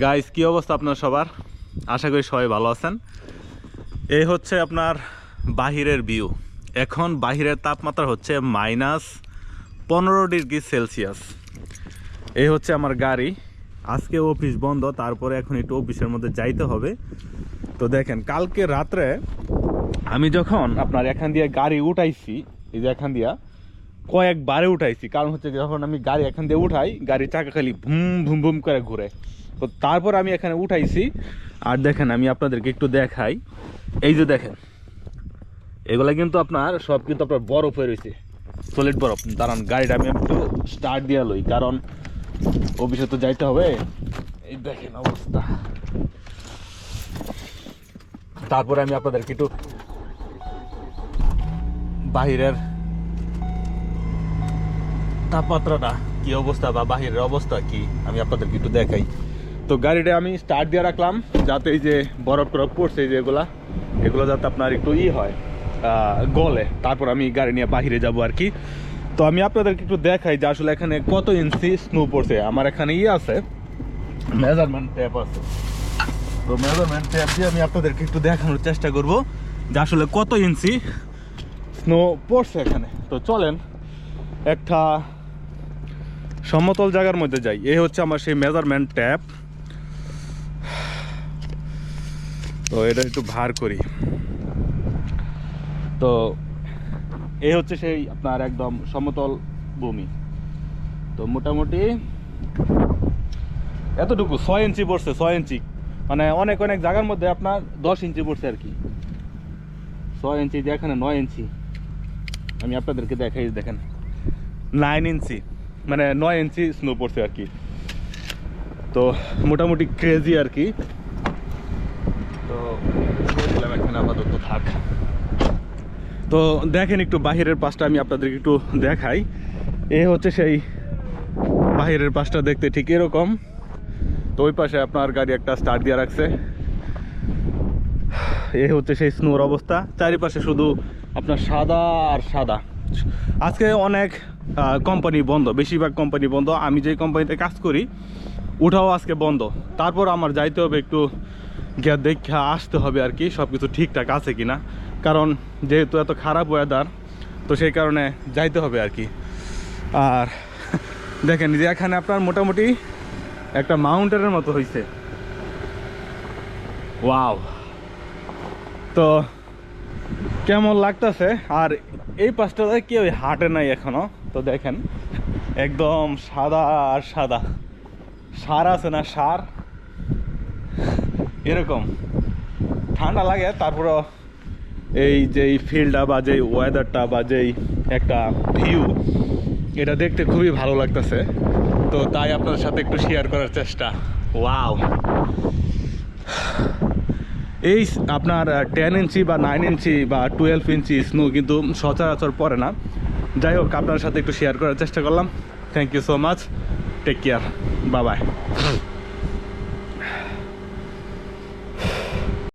Guys কি অবস্থা আপনার সবার? আশা করি সবাই ভালো আছেন। এই হচ্ছে আপনার বাহিরের ভিউ এখন বাহিরের তাপমাত্রা হচ্ছে মাইনাস পনেরো ডিগ্রি সেলসিয়াস এই হচ্ছে আমার গাড়ি। আজকে অফিস বন্ধ, তারপরে এখন একটু অফিসের মধ্যে যাইতে হবে। তো দেখেন, কালকে রাত্রে আমি যখন আপনার এখান দিয়ে গাড়ি উঠাইছি, এই যে এখান দিয়া কয়েকবারে উঠাইছি। কারণ হচ্ছে যখন আমি গাড়ি এখান দিয়ে উঠাই, গাড়ির চাকা খালি ভুম ভুম ভুম করে ঘুরে। তো তারপর আমি এখানে উঠাইছি। আর দেখেন, আমি আপনাদেরকে একটু দেখাই। এই যে দেখেন, এগুলা কিন্তু আপনার, সব কিন্তু আপনার বরফ হয়ে রয়েছে। সলিড বরফ। দাঁড়ান, গাড়িটা আমি একটু স্টার্ট দিয়ে লই। কারণ অফিসে তো যাইতে হবে। এই দেখেন অবস্থা। তারপরে আমি আপনাদেরকে একটু বাহিরের তাপমাত্রাটা কি অবস্থা বা বাহিরের অবস্থা কি? আমি আপনাদেরকে একটু দেখাই। তো গাড়িটা আমি স্টার্ট দিয়ে রাখলাম, যাতে এই যে বরফ টরফ পড়ছে এই যে এগুলা যাতে আপনার একটু ই হয় গলে। তারপর আমি গাড়ি নিয়ে বাহিরে যাব আর কি। তো আমি আপনাদেরকে একটু দেখাই যে আসলে এখানে কত ইঞ্চি স্নো পড়ছে। আমার এখানে ই আছে মেজারমেন্ট ট্যাপ আছে। তো মেজারমেন্ট ট্যাপ দিয়ে আমি আপনাদেরকে একটু দেখানোর চেষ্টা করব যে আসলে কত ইঞ্চি স্নো পড়ছে এখানে। তো চলেন, একটা সমতল জায়গার মধ্যে যাই, এই হচ্ছে আমার সেই মেজারমেন্ট ট্যাপ তো এটা একটু ভার করি। তো এই হচ্ছে সেই আপনার একদম সমতল ভূমি। তো মোটামুটি এতটুকু, ছয় ইঞ্চি পড়ছে, ছয় ইঞ্চি। মানে অনেক অনেক জায়গার মধ্যে আপনার দশ ইঞ্চি পড়ছে আর কি। ছয় ইঞ্চি এখানে নয় ইঞ্চি। আমি আপনাদেরকে দেখাই, দেখেন। Nine inch. মানে নয় ইঞ্চি স্নো পড়ছে আর কি। তো মোটামুটি ক্রেজি আর কি। তো এখানে আপাতত থাক। তো দেখেন একটু বাহিরের পাশটা আমি আপনাদেরকে একটু দেখাই। এ হচ্ছে সেই বাহিরের পাশটা দেখতে ঠিক এরকম। তো ওই পাশে আপনার গাড়ি একটা স্টার্ট দিয়ে রাখছে। এ হচ্ছে সেই স্নোর অবস্থা। চারিপাশে শুধু আপনার সাদা আর সাদা। আজকে অনেক কোম্পানি বন্ধ, বেশিরভাগ কোম্পানি বন্ধ। আমি যে কোম্পানিতে কাজ করি, ওটাও আজকে বন্ধ। তারপর আমার যাইতে হবে একটু গিয়ে দেখা, আসতে হবে আর কি সব কিছু ঠিকঠাক আছে কিনা। কারণ যেহেতু এত খারাপ ওয়েদার তো সেই কারণে যাইতে হবে আর কি। আর দেখেন যে এখানে আপনার মোটামুটি একটা মাউন্টেনের মতো হয়েছে ওয়াও তো কেমন লাগতেছে? আর এই পাশটাতে কেউ হাঁটে নাই এখনও, তো দেখেন, একদম সাদা আর সাদা। সার আছে না সার? এরকম। ঠান্ডা লাগে, তারপরও এই যে ফিল্ডটা বা যেই ওয়েদারটা বা যেই একটা ভিউ এটা দেখতে খুবই ভালো লাগতেছে। তো তাই আপনাদের সাথে একটু শেয়ার করার চেষ্টা। ওয়াও এই আপনার টেন ইঞ্চি বা নাইন ইঞ্চি বা টুয়েলভ ইঞ্চি স্নো কিন্তু সচরাচর পড়ে না। যাই হোক, আপনার সাথে একটু শেয়ার করার চেষ্টা করলাম। Thank you so much take care Babai